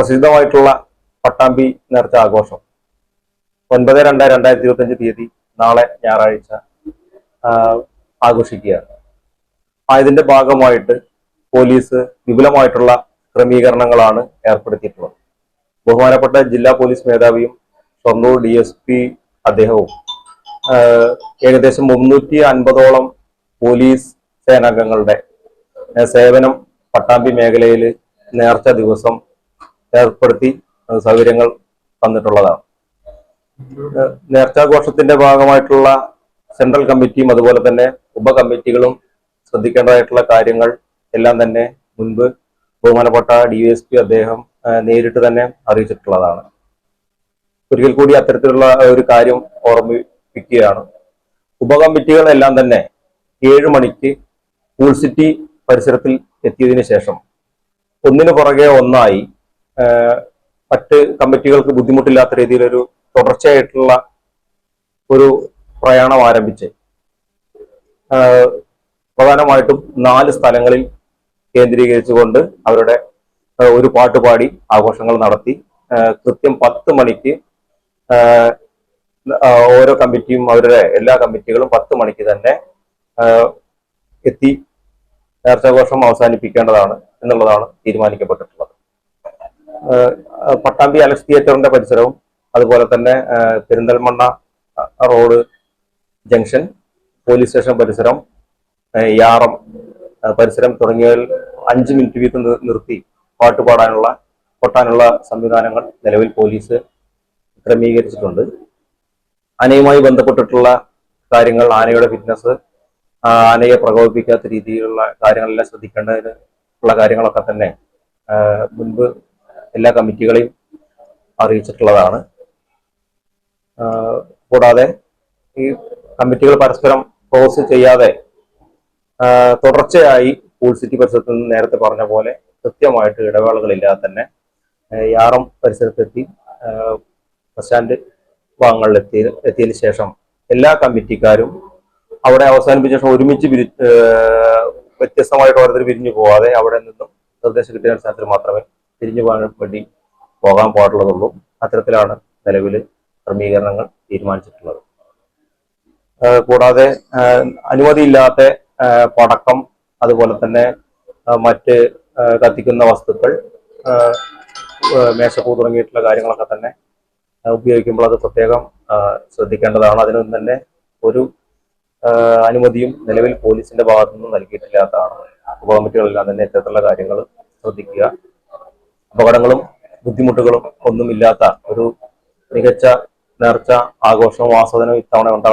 പ്രസിദ്ധമായിട്ടുള്ള പട്ടാമ്പി നേർച്ച ആഘോഷം. ഒൻപത് രണ്ട് രണ്ടായിരത്തി ഇരുപത്തി അഞ്ച് തീയതി നാളെ ഞായറാഴ്ച ആഘോഷിക്കുകയാണ്. ആയതിന്റെ ഭാഗമായിട്ട് പോലീസ് വിപുലമായിട്ടുള്ള ക്രമീകരണങ്ങളാണ് ഏർപ്പെടുത്തിയിട്ടുള്ളത്. ബഹുമാനപ്പെട്ട ജില്ലാ പോലീസ് മേധാവിയും ഷൊർണൂർ ഡി എസ് പി അദ്ദേഹവും ഏകദേശം മുന്നൂറ്റി അൻപതോളം പോലീസ് സേനാംഗങ്ങളുടെ സേവനം പട്ടാമ്പി മേഖലയിൽ നേർച്ച ദിവസം ഏർപ്പെടുത്തി സൗകര്യങ്ങൾ തന്നിട്ടുള്ളതാണ്. നേർച്ചാഘോഷത്തിന്റെ ഭാഗമായിട്ടുള്ള സെൻട്രൽ കമ്മിറ്റിയും അതുപോലെ തന്നെ ഉപകമ്മിറ്റികളും ശ്രദ്ധിക്കേണ്ടതായിട്ടുള്ള കാര്യങ്ങൾ എല്ലാം തന്നെ മുൻപ് ബഹുമാനപ്പെട്ട ഡി എസ് പി അദ്ദേഹം നേരിട്ട് തന്നെ അറിയിച്ചിട്ടുള്ളതാണ്. ഒരിക്കൽ കൂടി അത്തരത്തിലുള്ള ഒരു കാര്യം ഓർമ്മിപ്പിക്കുകയാണ്. ഉപകമ്മിറ്റികളെല്ലാം തന്നെ ഏഴ് മണിക്ക് പൂൾ സിറ്റി പരിസരത്തിൽ എത്തിയതിനു ശേഷം ഒന്നിനു പുറകെ ഒന്നായി മറ്റ് കമ്മിറ്റികൾക്ക് ബുദ്ധിമുട്ടില്ലാത്ത രീതിയിലൊരു തുടർച്ചയായിട്ടുള്ള ഒരു പ്രയാണം ആരംഭിച്ച്. പ്രധാനമായിട്ടും നാല് സ്ഥലങ്ങളിൽ കേന്ദ്രീകരിച്ചുകൊണ്ട് അവരുടെ ഒരു പാട്ട് പാടി ആഘോഷങ്ങൾ നടത്തി. കൃത്യം പത്ത് മണിക്ക് ഓരോ കമ്മിറ്റിയും അവരുടെ എല്ലാ കമ്മിറ്റികളും പത്ത് മണിക്ക് തന്നെ എത്തി. നേർച്ചാഘോഷം അവസാനിപ്പിക്കേണ്ടതാണ് എന്നുള്ളതാണ് തീരുമാനിക്കപ്പെട്ടിട്ടുള്ളത്. പട്ടാമ്പി അലക്സ് തിയേറ്ററിന്റെ പരിസരവും അതുപോലെ തന്നെ Perinthalmanna road junction police station പരിസരം യാറം പരിസരം തുടങ്ങിയവയിൽ അഞ്ച് മിനിറ്റ് വീതം നിർത്തി പാട്ട് പാടാനുള്ള കൊട്ടാനുള്ള സംവിധാനങ്ങൾ നിലവിൽ പോലീസ് ക്രമീകരിച്ചിട്ടുണ്ട്. ആനയുമായി ബന്ധപ്പെട്ടിട്ടുള്ള കാര്യങ്ങൾ ആനയുടെ ഫിറ്റ്നസ് ആനയെ പ്രകോപിപ്പിക്കാത്ത രീതിയിലുള്ള കാര്യങ്ങളെല്ലാം ശ്രദ്ധിക്കേണ്ടതിന് ഉള്ള കാര്യങ്ങളൊക്കെ തന്നെ മുൻപ് എല്ലാ കമ്മിറ്റികളെയും അറിയിച്ചിട്ടുള്ളതാണ്. കൂടാതെ ഈ കമ്മിറ്റികൾ പരസ്പരം ക്രോസ് ചെയ്യാതെ തുടർച്ചയായി പൂൾ സിറ്റി പരിസരത്ത് നിന്ന് നേരത്തെ പറഞ്ഞ പോലെ കൃത്യമായിട്ട് ഇടവേളകളില്ലാതെ തന്നെ യാറം പരിസരത്തെത്തി ബസ് സ്റ്റാൻഡ് ഭാഗങ്ങളിൽ എത്തി എത്തിയതിനു ശേഷം എല്ലാ കമ്മിറ്റിക്കാരും അവിടെ അവസാനിപ്പിച്ച ശേഷം ഒരുമിച്ച് പിരി വ്യത്യസ്തമായിട്ട് ഓരോരുത്തർ പിരിഞ്ഞു പോവാതെ അവിടെ നിന്നും നിർദ്ദേശം കിട്ടിയ അടിസ്ഥാനത്തിൽ മാത്രമേ പിരിഞ്ഞു പോകാൻ വേണ്ടി പോകാൻ പാടുള്ളതുള്ളൂ. അത്തരത്തിലാണ് നിലവിൽ ക്രമീകരണങ്ങൾ തീരുമാനിച്ചിട്ടുള്ളത്. കൂടാതെ അനുമതിയില്ലാത്ത പടക്കം അതുപോലെ തന്നെ മറ്റ് കത്തിക്കുന്ന വസ്തുക്കൾ മേശപ്പൂ തുടങ്ങിയിട്ടുള്ള കാര്യങ്ങളൊക്കെ തന്നെ ഉപയോഗിക്കുമ്പോൾ അത് പ്രത്യേകം ശ്രദ്ധിക്കേണ്ടതാണ്. അതിനൊന്നും തന്നെ ഒരു അനുമതിയും നിലവിൽ പോലീസിന്റെ ഭാഗത്തു നിന്ന് നൽകിയിട്ടില്ലാത്തതാണ് ഉപകമ്മിറ്റികളെല്ലാം തന്നെ ഇത്തരത്തിലുള്ള കാര്യങ്ങൾ ശ്രദ്ധിക്കുക. അപകടങ്ങളും ബുദ്ധിമുട്ടുകളും ഒന്നുമില്ലാത്ത ഒരു മികച്ച നേർച്ച ആഘോഷവും ആസ്വാദനവും ഇത്തവണ